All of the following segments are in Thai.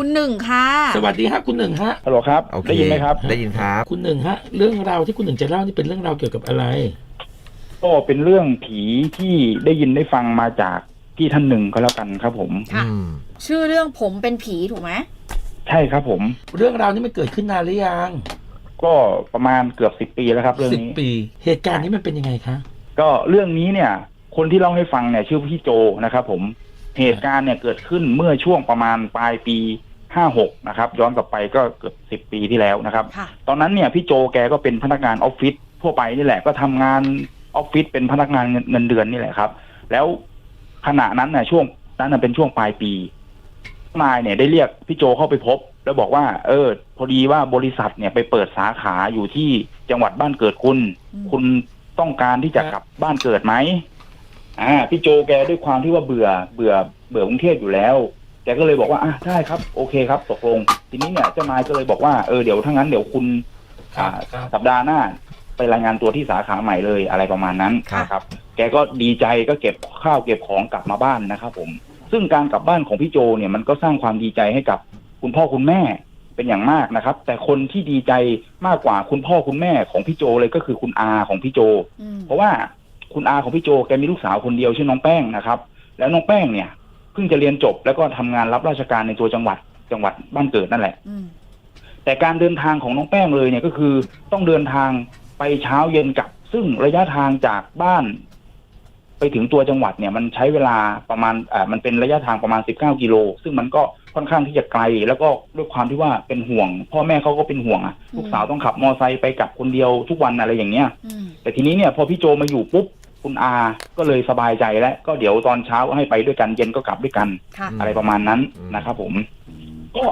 คุณหนึ่งค่ะ สวัสดีฮะคุณหนึ่งฮะฮัลโหลครับ โอเคได้ยินไหมครับ ได้ยินครับ คุณหนึ่งฮะ เรื่องราวที่คุณหนึ่งจะเล่านี่เป็นเรื่องราวเกี่ยวกับอะไร ก็เป็นเรื่องผีที่ได้ยินได้ฟังมาจากพี่ท่านหนึ่งก็แล้วกันครับผม ค่ะ อืมชื่อเรื่องผมเป็นผีถูกไหมใช่ครับผม เรื่องราวนี้มันเกิดขึ้นนานหรือยังก็ประมาณเกือบสิบปีแล้วครับ เรื่องสิบนี้ ปี เหตุการณ์นี้มันเป็นยังไงคะก็เรื่องนี้เนี่ย คนที่เล่าให้ฟังเนี่ยชื่อพี่โจนะครับผม เหตุการณ์เนี่ยเกิดขึ้นเมื่อช่วงประมาณปลายปี ห้าหกนะครับ ย้อนกลับไปก็เกือบสิบปีที่แล้วนะครับ ค่ะตอนนั้นเนี่ยพี่โจแกก็เป็นพนักงานออฟฟิศทั่วไปนี่แหละ ก็ทำงานออฟฟิศเป็นพนักงานเงินเงินเดือนนี่แหละครับ แล้วขณะนั้นน่ะช่วงนั้นน่ะเป็นช่วงปลายปีนายเนี่ยได้เรียกพี่โจเข้าไปพบ แล้วบอกว่า เออ พอดีว่าบริษัทเนี่ยไปเปิดสาขาอยู่ที่จังหวัดบ้านเกิดคุณ อืม คุณต้องการที่จะกลับบ้านเกิดไหมอ่าพี่โจแกด้วยความที่ว่าเบื่อเบื่อเบื่อกรุงเทพอยู่แล้ว แกก็เลยบอกว่าอะได้ครับ โอเคครับตกลง ทีนี้เนี่ยเจ้านายก็เลยบอกว่าเออเดี๋ยวถ้างั้นเดี๋ยวคุณอ่าครับสัปดาห์หน้า ไปรายงานตัวที่สาขาใหม่เลยอะไรประมาณนั้นครับ นะครับ แกก็ดีใจก็เก็บข้าวเก็บของกลับมาบ้านนะครับผม ซึ่งการกลับบ้านของพี่โจเนี่ยมันก็สร้างความดีใจให้กับคุณพ่อคุณแม่เป็นอย่างมากนะครับ แต่คนที่ดีใจมากกว่าคุณพ่อคุณแม่ของพี่โจเลยก็คือคุณอาของพี่โจ อืมเพราะว่าคุณอาของพี่โจแกมีลูกสาวคนเดียวชื่อน้องแป้งนะครับ แล้วน้องแป้งเนี่ยเพิ่งจะเรียนจบแล้วก็ทำงานรับราชการในตัวจังหวัดจังหวัดบ้านเกิดนั่นแหละอืมแต่การเดินทางของน้องแป้งเลยเนี่ยก็คือต้องเดินทางไปเช้าเย็นกลับ ซึ่งระยะทางจากบ้าน ไปถึงตัวจังหวัดเนี่ย มันใช้เวลาประมาณอ่ามันเป็นระยะทางประมาณ19กิโลซึ่งมันก็ค่อนข้างที่จะไกล แล้วก็ด้วยความที่ว่าเป็นห่วง พ่อแม่เขาก็เป็นห่วงอะลูกสาวต้องขับมอไซค์ไปกลับคนเดียวทุกวันอะไรอย่างเงี้ยอืมแต่ทีนี้เนี่ยพอพี่โจมาอยู่ปุ๊บ คุณอาก็เลยสบายใจแล้ว ก็เดี๋ยวตอนเช้าให้ไปด้วยกันเย็นก็กลับด้วยกันค่ะ อะไรประมาณนั้นอืมนะครับผม ก็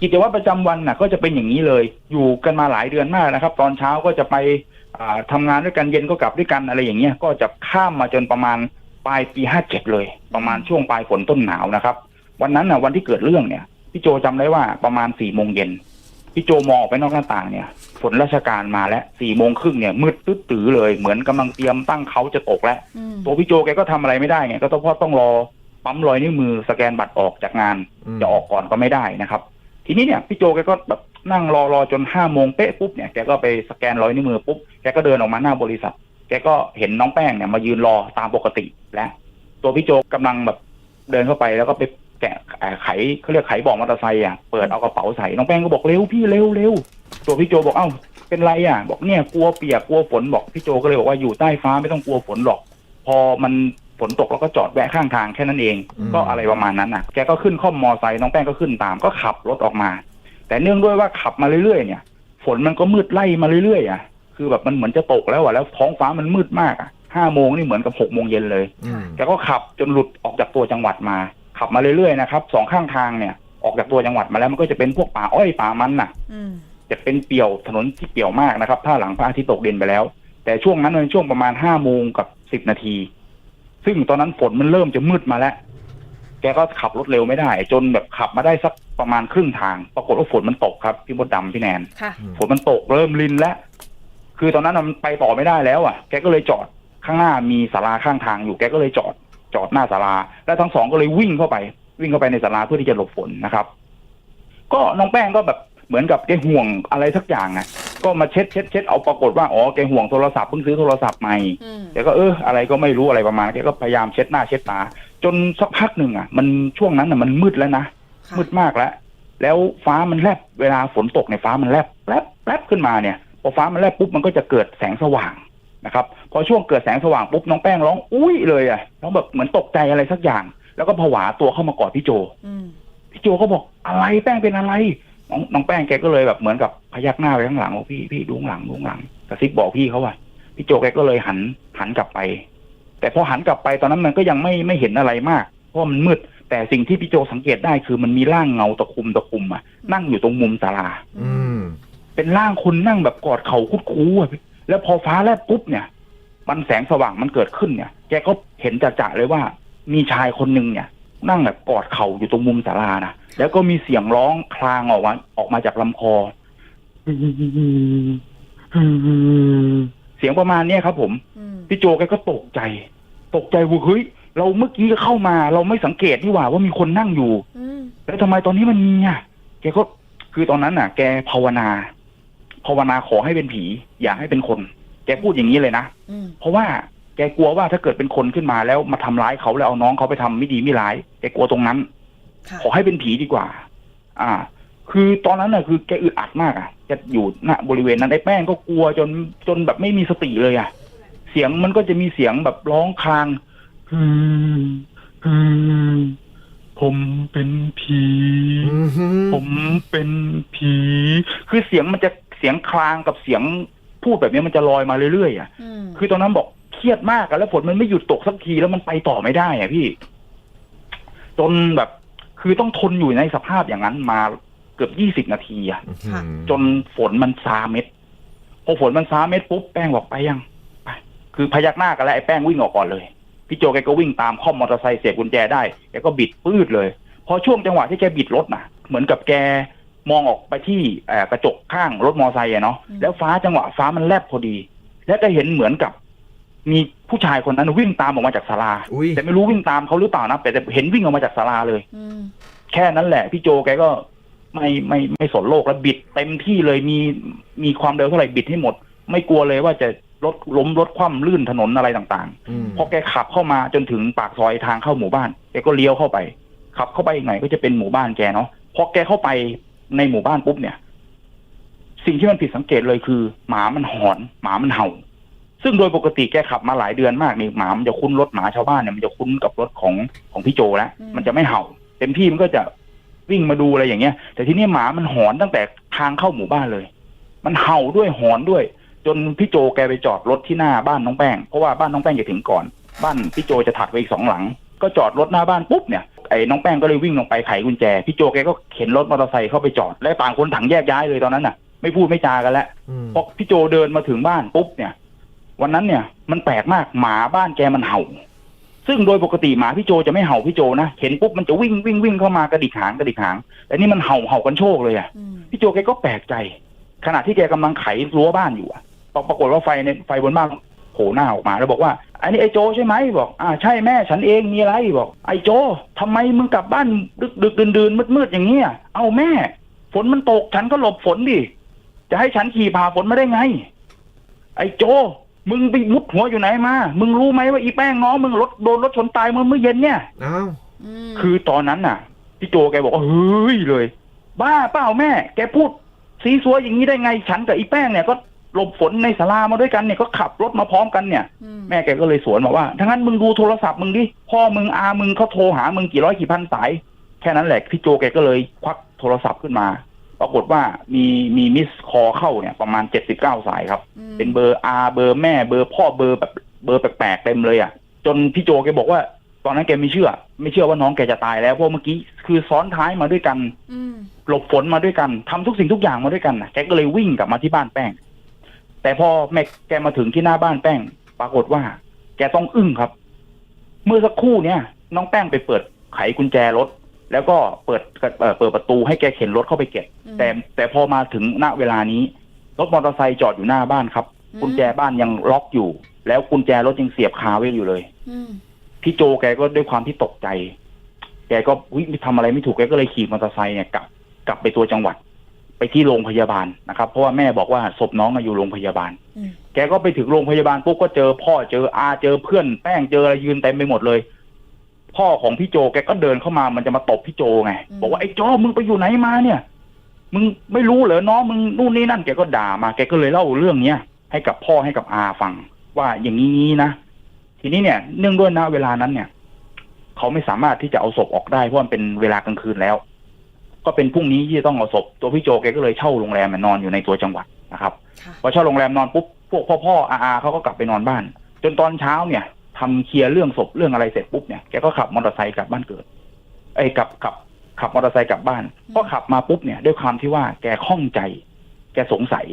กิจวัตรประจำวันน่ะ ก็จะเป็นอย่างนี้เลย อยู่กันมาหลายเดือนมากนะครับ ตอนเช้าก็จะไปอ่าทำงานด้วยกันเย็นก็กลับด้วยกันอะไรอย่างเงี้ยก็จะข้ามมาจนประมาณปลายปีห้าเจ็ดเลย ประมาณช่วงปลายฝนต้นหนาวนะครับ วันนั้นน่ะวันที่เกิดเรื่องเนี่ยพี่โจจำได้ว่าประมาณสี่โมงเย็น พี่โจมองออกไปนอกหน้าต่างเนี่ยฝนราชการมาแล้วสี่โมงครึ่งเนี่ยมืดตึ๊ดตือเลยเหมือนกำลังเตรียมตั้งเขาจะตกแล้วอืมตัวพี่โจแกก็ทำอะไรไม่ได้ไงก็ต้องเพราะต้องรอปั๊มรอยนิ้วมือสแกนบัตรออกจากงานมจะออกก่อนก็ไม่ได้นะครับ ทีนี้เนี่ยพี่โจแกก็แบบนั่งรอรอจนห้าโมงเป๊ะปุ๊บเนี่ยแกก็ไปสแกนรอยนิ้วมือปุ๊บแกก็เดินออกมาหน้าบริษัท แกก็เห็นน้องแป้งเนี่ยมายืนรอตามปกติแล้วตัวพี่โจกำลังแบบเดินเข้าไปแล้วก็ไป แกะเอ่อไขเขาเรียกไขเบอกมอเตอร์ไซค์อะเปิดเอากระเป๋าใส่น้องแป้งก็บอกเร็วพี่เร็วเร็วตัวพี่โจบอกเอ้าเป็นไรอะ บอกเนี่ยกลัวเปียกกลัวฝนบอกพี่โจก็เลยบอกว่าอยู่ใต้ฟ้าไม่ต้องกลัวฝนหรอก พอมันฝนตกแล้วก็จอดแวะข้างทางแค่นั้นเองอืมก็อะไรประมาณนั้นน่ะ แกก็ขึ้นข้อมมอไซค์น้องแป้งก็ขึ้นตามก็ขับรถออกมา แต่เนื่องด้วยว่าขับมาเรื่อยๆเนี่ย ฝนมันก็มืดไล่มาเรื่อยๆอะคือแบบมันเหมือนจะตกแล้วอะแล้วท้องฟ้ามันมืดมากอะห้าโมงนี่เหมือนกับหกโมงเย็นเลยอืมแกก็ขับจนหลุดออกจากตัวจังหวัดมา ขับมาเรื่อยๆนะครับสองข้างทางเนี่ยออกจากตัวจังหวัดมาแล้วมันก็จะเป็นพวกป่าอ้อยป่ามันน่ะอืมจะเป็นเปี่ยวถนนที่เปี่ยวมากนะครับ ถ้าหลังพระอาทิตย์ตกดินไปแล้ว แต่ช่วงนั้นเป็นช่วงประมาณห้าโมงกับสิบนาที ซึ่งตอนนั้นฝนมันเริ่มจะมืดมาแล้ว แกก็ขับรถเร็วไม่ได้ จนแบบขับมาได้สักประมาณครึ่งทาง ปรากฏว่าฝนมันตกครับพี่มดดำพี่แนนค่ะฝนมันตกเริ่มรินแล้วคือตอนนั้นน่ะมันไปต่อไม่ได้แล้วอะ แกก็เลยจอดข้างหน้ามีศาลาข้างทางอยู่แกก็เลยจอด จอดหน้าศาลา แล้วทั้งสองก็เลยวิ่งเข้าไป วิ่งเข้าไปในศาลาเพื่อที่จะหลบฝนนะครับ ก็น้องแป้งก็แบบเหมือนกับแกห่วงอะไรสักอย่างอะก็มาเช็ดเช็ดเช็ดเอาปรากฏว่าอ๋อแกห่วงโทรศัพท์เพิ่งซื้อโทรศัพท์ใหม่อืมแกก็เอออะไรก็ไม่รู้อะไรประมาณนั้นแกก็พยายามเช็ดหน้าเช็ดตาจนสักพักหนึ่งอะ มันช่วงนั้นอะมันมืดแล้วนะค่ะมืดมากแล้ว แล้วฟ้ามันแลบเวลาฝนตกในยฟ้ามันแลบแลบแลบขึ้นมาเนี่ยพอฟ้ามันแลบปุ๊บมันก็จะเกิดแสงสว่าง นะครับพอช่วงเกิดแสงสว่างปุ๊บน้องแป้งร้องอุ้ยเลยอะร้องแบบเหมือนตกใจอะไรสักอย่าง แล้วก็ผวาตัวเข้ามากอดพี่โจอืมพี่โจก็บอกอะไรแป้งเป็นอะไรน้องน้องแป้งแกก็เลยแบบเหมือนกับพยักหน้าไปข้างหลังบอกพี่พี่ดูข้างหลังดูข้างหลังกระซิบบอกพี่เขาว่าพี่โจแกก็เลยหันหันกลับไป แต่พอหันกลับไปตอนนั้นมันก็ยังไม่ไม่เห็นอะไรมาก เพราะมันมืด แต่สิ่งที่พี่โจสังเกตได้คือมันมีร่างเงาตะคุ่มตะคุ่มอะนั่งอยู่ตรงมุมศาลาอืมเป็นร่างคนนั่งแบบกอดเข่าคุดคูอะพี่ แล้วพอฟ้าแลบปุ๊บเนี่ย มันแสงสว่างมันเกิดขึ้นเนี่ย แกก็เห็นจะๆเลยว่า มีชายคนหนึ่งเนี่ย นั่งแบบกอดเข่าอยู่ตรงมุมศาลานะแล้วก็มีเสียงร้องคลางออกมาออกมาจากลำคอเสียงประมาณเนี้ยครับผมอืมพี่โจแกก็ตกใจ ตกใจว่าเฮ้ยเราเมื่อกี้เข้ามา เราไม่สังเกตนี่หว่า ว่ามีคนนั่งอยู่อืมแล้วทำไมตอนนี้มันมีอะแกก็คือตอนนั้นน่ะ แกภาวนา ภาวนาขอให้เป็นผี อย่าให้เป็นคน แกพูดอย่างนี้เลยนะอืมเพราะว่าแกกลัวว่าถ้าเกิดเป็นคนขึ้นมาแล้วมาทำร้ายเขาแล้วเอาน้องเขาไปทำไม่ดีไม่ร้ายแกกลัวตรงนั้นค่ะขอให้เป็นผีดีกว่า อ่า คือตอนนั้นน่ะคือแกอึดอัดมากอะแกอยู่ณบริเวณนั้นไอ้แป้งก็กลัวจนจนแบบไม่มีสติเลยอะ เสียงมันก็จะมีเสียงแบบร้องคลางอืมอืมผมเป็นผีอือหือผมเป็นผี คือเสียงมันจะเสียงคลางกับเสียงพูดแบบนี้มันจะลอยมาเรื่อยๆอะอืมคือตอนนั้นบอกเครียดมากอะแล้วฝนมันไม่หยุดตกสักทีแล้วมันไปต่อไม่ได้อะพี่ จนแบบ คือต้องทนอยู่ในสภาพอย่างนั้นมาเกือบยี่สิบนาทีอะอื้อหือจนฝนมันซาเม็ดพอฝนมันซาเม็ดปุ๊บแป้งบอกไปยังไปคือพยักหน้ากันแล้วไอ้แป้งวิ่งออกก่อนเลย พี่โจแกก็วิ่งตามข้อมมอเตอร์ไซค์เสียบกุญแจได้แกก็บิดปืดเลย พอช่วงจังหวะที่แกบิดรถน่ะเหมือนกับแก มองออกไปที่เอ่อกระจกข้างรถมอเตอร์ไซค์อะเนาะแล้วฟ้าจังหวะฟ้ามันแลบพอดี แล้วก็เห็นเหมือนกับ มีผู้ชายคนนั้นวิ่งตามออกมาจากศาลาอุ้ยแต่ไม่รู้วิ่งตามเขาหรือเปล่านะแต่แต่เห็นวิ่งออกมาจากศาลาเลยอืมแค่นั้นแหละ พี่โจแกก็ไม่ไม่ไม่สนโลกแล้วบิดเต็มที่เลยมีมีความเร็วเท่าไหร่บิดให้หมด ไม่กลัวเลยว่าจะรถล้มรถคว่ำลื่นถนนอะไรต่างอืมๆพอแกขับเข้ามาจนถึงปากซอยทางเข้าหมู่บ้านแกก็เลี้ยวเข้าไป ขับเข้าไปอีกหน่อยก็จะเป็นหมู่บ้านแกเนาะพอแกเข้าไป ในหมู่บ้านปุ๊บเนี่ย สิ่งที่มันผิดสังเกตเลยคือ หมามันหอน หมามันเห่า ซึ่งโดยปกติแกขับมาหลายเดือนมากนี่หมามันจะคุ้นรถหมาชาวบ้านเนี่ยมันจะคุ้นกับรถของของพี่โจแล้วมันจะไม่เห่า เต็มที่มันก็จะวิ่งมาดูอะไรอย่างเงี้ย แต่ทีนี้หมามันหอนตั้งแต่ทางเข้าหมู่บ้านเลย มันเห่าด้วยหอนด้วย จนพี่โจแกไปจอดรถที่หน้าบ้านน้องแป้งเพราะว่าบ้านน้องแป้งจะถึงก่อน บ้านพี่โจจะถัดไปอีกสองหลัง ก็จอดรถหน้าบ้านปุ๊บเนี่ย ไอ้น้องแป้งก็เลยวิ่งลงไปไขกุญแจ พี่โจแกก็เข็นรถมอเตอร์ไซค์เข้าไปจอด และต่างคนต่างแยกย้ายเลยตอนนั้นน่ะ ไม่พูดไม่จากันแล้วอืมพอพี่โจเดินมาถึงบ้านปุ๊บเนี่ย วันนั้นเนี่ยมันแปลกมากหมาบ้านแกมันเห่า ซึ่งโดยปกติหมาพี่โจจะไม่เห่าพี่โจนะเห็นปุ๊บมันจะวิ่งวิ่งวิ่งเข้ามากระดิกหางกระดิกหางแต่นี่มันเห่าเห่ากันโชคเลยอะ อืมพี่โจแกก็แปลกใจ ขณะที่แกกำลังไขรั้วบ้านอยู่อะปรากฏว่าไฟในไฟบนบ้าน โผล่หน้าออกมาแล้วบอกว่าอันนี้ไอ้โจใช่ไหมบอก อ่าใช่แม่ฉันเองมีอะไรบอก ไอ้โจทำไมมึงกลับบ้านดึกดึกดื่นดื่นมืดมืดๆอย่างเงี้ยเอาแม่ ฝนมันตกฉันก็หลบฝนดิจะให้ฉันขี่ผ่าฝนมาได้ไง ไอ้โจ มึงไปมุดหัวอยู่ไหนมา มึงรู้ไหมว่าอีแป้งน้องมึงรถโดนรถชนตายเมื่อเมื่อเย็นเนี่ยอ้าวอืมคือตอนนั้นน่ะพี่โจแกบอกว่าเฮ้ยเลย บ้าเปล่าแม่ แกพูดซีซัวอย่างนี้ได้ไง ฉันกับอีแป้งเนี่ยก็ หลบฝนในศาลามาด้วยกันเนี่ยก็ขับรถมาพร้อมกันเนี่ยอืมแม่แกก็เลยสวนมาว่าถ้างั้นมึงดูโทรศัพท์มึงดิพ่อมึงอามึงเขาโทรหามึงกี่ร้อยกี่พันสาย แค่นั้นแหละพี่โจแกก็เลยควักโทรศัพท์ขึ้นมา ปรากฏว่ามีมีมิสคอเข้าเนี่ยประมาณเจ็ดสิบเก้าสายครับอืมเป็นเบอร์อาเบอร์แม่เบอร์พ่อเบอร์แบบเบอร์แปลกๆเต็มเลยอะจนพี่โจแกบอกว่า ตอนนั้นแกไม่เชื่อ ไม่เชื่อว่าน้องแกจะตายแล้วเพราะเมื่อกี้คือซ้อนท้ายมาด้วยกันอืมหลบฝนมาด้วยกันทำทุกสิ่งทุกอย่างมาด้วยกันนะแกก็เลยวิ่งกลับมาที่บ้านแป้ง แต่พอแม่แกมาถึงที่หน้าบ้านแป้ง ปรากฏว่า แกต้องอึ้งครับ เมื่อสักครู่เนี่ย น้องแป้งไปเปิดไขกุญแจรถ แล้วก็เปิดเอ่อเปิดประตูให้แกเข็นรถเข้าไปเก็บอืมแต่แต่พอมาถึงณเวลานี้ รถมอเตอร์ไซค์จอดอยู่หน้าบ้านครับอืมกุญแจบ้านยังล็อกอยู่ แล้วกุญแจรถยังเสียบคาไว้อยู่เลยอืมพี่โจแกก็ด้วยความที่ตกใจ แกก็วิทำอะไรไม่ถูกแกก็เลยขี่มอเตอร์ไซค์เนี่ยกลับกลับไปตัวจังหวัด ไปที่โรงพยาบาลนะครับ เพราะว่าแม่บอกว่าศพน้องอะอยู่โรงพยาบาลอืมแกก็ไปถึงโรงพยาบาลปุ๊บก็เจอพ่อเจออาเจอเพื่อนแป้งเจออะไรยืนเต็มไปหมดเลย พ่อของพี่โจแกก็เดินเข้ามามันจะมาตบพี่โจไง บอกว่าไอ้โจมึงไปอยู่ไหนมาเนี่ย มึงไม่รู้เหรอน้องมึงนู่นนี่นั่นแกก็ด่ามาแกก็เลยเล่าเรื่องเนี้ยให้กับพ่อให้กับอาฟัง ว่าอย่างนี้นะทีนี้เนี่ยเนื่องด้วยนะเวลานั้นเนี่ย เขาไม่สามารถที่จะเอาศพออกได้เพราะมันเป็นเวลากลางคืนแล้ว ก็เป็นพรุ่งนี้ที่จะต้องเอาศพตัวพี่โจแกก็เลยเช่าโรงแรมมานอนอยู่ในตัวจังหวัดนะครับค่ะพอเช่าโรงแรมนอนปุ๊บพวกพ่อพ่ออาอาเขาก็กลับไปนอนบ้าน จนตอนเช้าเนี่ยทำเคลียร์เรื่องศพเรื่องอะไรเสร็จปุ๊บเนี่ยแกก็ขับมอเตอร์ไซค์กลับบ้านเกิดเอ้ยกลับขับขับมอเตอร์ไซค์กลับบ้านพอขับมาปุ๊บเนี่ยด้วยความที่ว่าแกข้องใจ แกสงสัย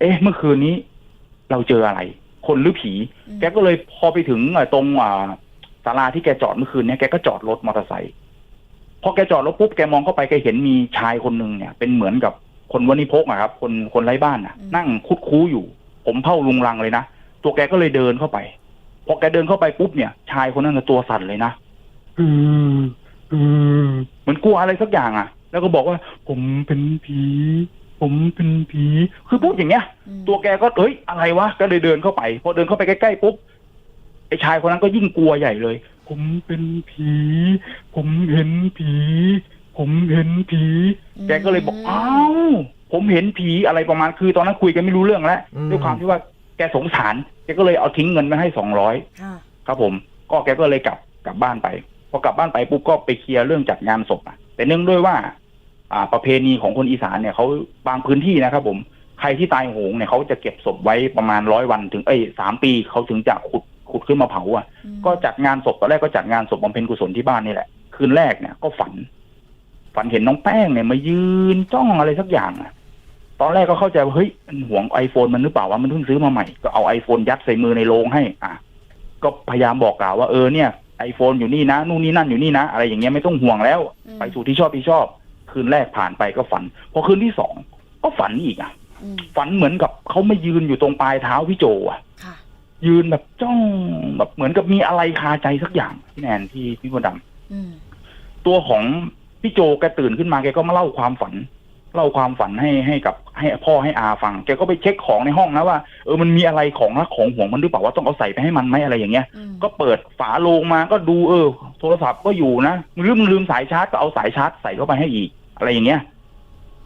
เอ๊ะ เมื่อคืนนี้ เราเจออะไร คนหรือผีอืมแกก็เลยพอไปถึงเอ่อตรงอ่าศาลาที่แกจอดเมื่อคืนเนี่ยแกก็จอดรถมอเตอร์ไซค์ พอแกจอดรถปุ๊บแกมองเข้าไปแกเห็นมีชายคนหนึ่งเนี่ย เป็นเหมือนกับคนวันิพกอะครับ คนคนไร้บ้านอะนั่งคุดคู้อยู่ ผมเผ่าลุงรังเลยนะตัวแกก็เลยเดินเข้าไปพอแกเดินเข้าไปปุ๊บเนี่ย ชายคนนั้นน่ะตัวสั่นเลยนะอืมอืมเหมือนกลัวอะไรสักอย่างอะแล้วก็บอกว่า ผมเป็นผี ผมเป็นผี คือพูดอย่างเงี้ยอืมตัวแกก็เอ้ยอะไรวะก็เลยเดินเข้าไป พอเดินเข้าไปใกล้ๆปุ๊บไอ้ชายคนนั้นก็ยิ่งกลัวใหญ่เลย ผมเป็นผี ผมเห็นผี ผมเห็นผีอืมแกก็เลยบอกอ้าวผมเห็นผีอะไรประมาณคือ ตอนนั้นคุยกันไม่รู้เรื่องแล้วอืมด้วยความที่ว่าแกสงสารแกก็เลยเอาทิ้งเงินมาให้สองร้อยค่ะครับผม ก็แกก็เลยกลับกลับบ้านไปพอกลับบ้านไปปุ๊บก็ไปเคลียร์เรื่องจัดงานศพอะแต่เนื่องด้วยว่า อ่า ประเพณีของคนอีสานเนี่ยเขาบางพื้นที่นะครับผมใครที่ตายโหงเนี่ยเขาจะเก็บศพไว้ประมาณร้อยวันถึงเอ้ยสามปีเขาถึงจะขุด ขุดขึ้นมาเผาอะอืมก็จัดงานศพตอนแรกก็จัดงานศพบำเพ็ญกุศลที่บ้านนี่แหละ คืนแรกเนี่ยก็ฝัน ฝันเห็นน้องแป้งเนี่ยมายืนจ้องอะไรสักอย่างอะตอนแรกก็เข้าใจว่าเฮ้ยมันห่วงไอโฟนมันหรือเปล่าว่ามันเพิ่งซื้อมาใหม่ ก็เอาไอโฟนยัดใส่มือในโรงให้ อะ ก็พยายามบอกกล่าวว่าเออเนี่ยไอโฟนอยู่นี่นะนู่นนี่นั่นอยู่นี่นะ อะไรอย่างเงี้ยไม่ต้องห่วงแล้วอืมไปสู่ที่ชอบที่ชอบ คืนแรกผ่านไปก็ฝัน พอคืนที่สองก็ฝันอีกอะอืมฝันเหมือนกับเขามายืนอยู่ตรงปลายเท้าพี่โจอะค่ะ ยืนแบบจ้องแบบเหมือนกับมีอะไรคาใจสักอย่างพี่แนนที่พี่มดดอืมำตัวของพี่โจแกตื่นขึ้นมาแกก็มาเล่าความฝัน เล่าความฝันให้ให้กับให้พ่อให้อาฟัง แกก็ไปเช็คของในห้องนะว่าเออมันมีอะไรของรักของห่วงมันหรือเปล่าว่าต้องเอาใส่ไปให้มันไหมอะไรอย่างเงี้ยอืมก็เปิดฝาโลงมาก็ดูเออ โทรศัพท์ก็อยู่นะลืมลืมสายชาร์จก็เอาสายชาร์จใส่เข้าไปให้อีก อะไรอย่างเงี้ย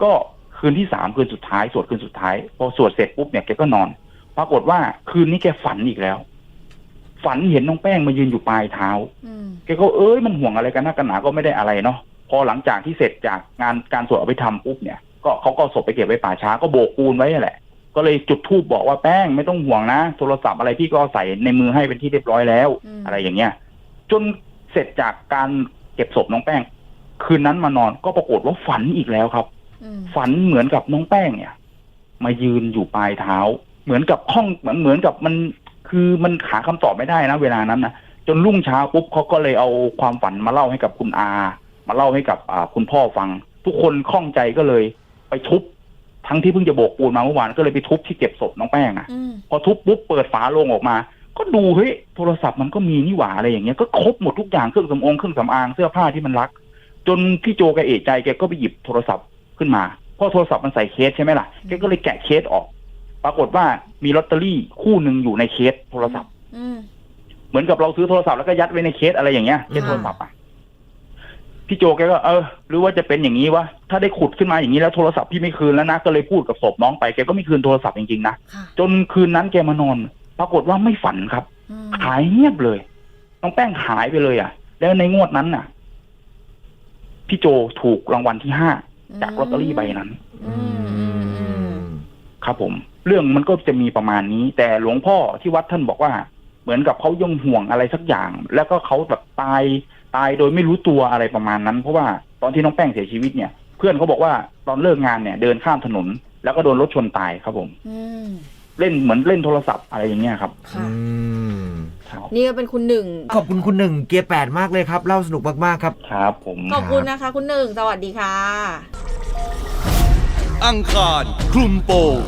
ก็คืนที่สามคืนสุดท้ายสวดคืนสุดท้าย พอสวดเสร็จปุ๊บเนี่ยแกก็นอน ปรากฏว่าคืนนี้แกฝันอีกแล้ว ฝันเห็นน้องแป้งมายืนอยู่ปลายเท้าอืมแกก็เอ้ยมันห่วงอะไรกันนักกันหนาก็ไม่ได้อะไรเนาะพอหลังจากที่เสร็จจากงานการสวดเอาไปทำปุ๊บเนี่ย ก็เขาก็เอาศพไปเก็บไว้ป่าช้าก็โบกปูนไว้นั่นแหละ ก็เลยจุดธูปบอกว่าแป้งไม่ต้องห่วงนะโทรศัพท์อะไรพี่ก็เอาใส่ในมือให้เป็นที่เรียบร้อยแล้วมอะไรอย่างเงี้ยจนเสร็จจากการเก็บศพน้องแป้ง คืนนั้นมานอนก็ปรากฏว่าฝันอีกแล้วครับอืมฝันเหมือนกับน้องแป้งเนี่ย มายืนอยู่ปลายเท้า เหมือนกับห้องเหมือนเหมือนกับมันคือมันหาคำตอบไม่ได้นะเวลานั้นนะจนรุ่งเช้าปุ๊บเขาก็เลยเอาความฝันมาเล่าให้กับคุณอา มาเล่าให้กับอ่าคุณพ่อฟัง ทุกคนข้องใจก็เลยไปทุบทั้งที่เพิ่งจะโบกปูนมาเมื่อวานก็เลยไปทุบที่เก็บศพน้องแป้งอะอืมพอทุบปุ๊บเปิดฝาโลงออกมา ก็ดูเฮ้ยโทรศัพท์มันก็มีนี่หว่าอะไรอย่างเงี้ยก็ครบหมดทุกอย่างเครื่องสำอางเครื่องสำอางเสื้อผ้าที่มันรัก จนพี่โจแกเอะใจแกก็ไปหยิบโทรศัพท์ขึ้นมาเพราะโทรศัพท์มันใส่เคสใช่ไหมล่ะแกก็เลยแกะเคสออก ปรากฏว่ามีลอตเตอรี่คู่หนึ่งอยู่ในเคสโทรศัพท์อืมเหมือนกับเราซื้อโทรศัพท์แล้วก็ยัดไว้ในเคสอะไรอย่างเงี้ยเคสโทรศัพท์อะพี่โจแกก็เออหรือว่าจะเป็นอย่างนี้วะถ้าได้ขุดขึ้นมาอย่างนี้แล้วโทรศัพท์พี่ไม่คืนแล้วนะก็เลยพูดกับศพน้องไปแกก็ไม่คืนโทรศัพท์จริงๆนะค่ะจนคืนนั้นแกมานอน ปรากฏว่าไม่ฝันครับอืมหายเงียบเลยน้องแป้งหายไปเลยอะ แล้วในงวดนั้นน่ะ พี่โจถูกรางวัลที่ห้าจากลอตเตอรี่ใบนั้นอืมอืมอืมครับผม เรื่องมันก็จะมีประมาณนี้ แต่หลวงพ่อที่วัดท่านบอกว่า เหมือนกับเขาย่งห่วงอะไรสักอย่าง แล้วก็เขาแบบตายตายโดยไม่รู้ตัวอะไรประมาณนั้น เพราะว่าตอนที่น้องแป้งเสียชีวิตเนี่ย เพื่อนเขาบอกว่าตอนเลิกงานเนี่ยเดินข้ามถนน แล้วก็โดนรถชนตายครับผมอืมเล่นเหมือนเล่นโทรศัพท์อะไรอย่างเงี้ยครับค่ะอืมครับนี่ก็เป็นคุณหนึ่งขอบคุณคุณหนึ่งเกียร์แปดมากเลยครับ เล่าสนุกมากๆครับ ครับผมขอบคุณนะคะคุณหนึ่งสวัสดีค่ะ อังคารคลุมโปง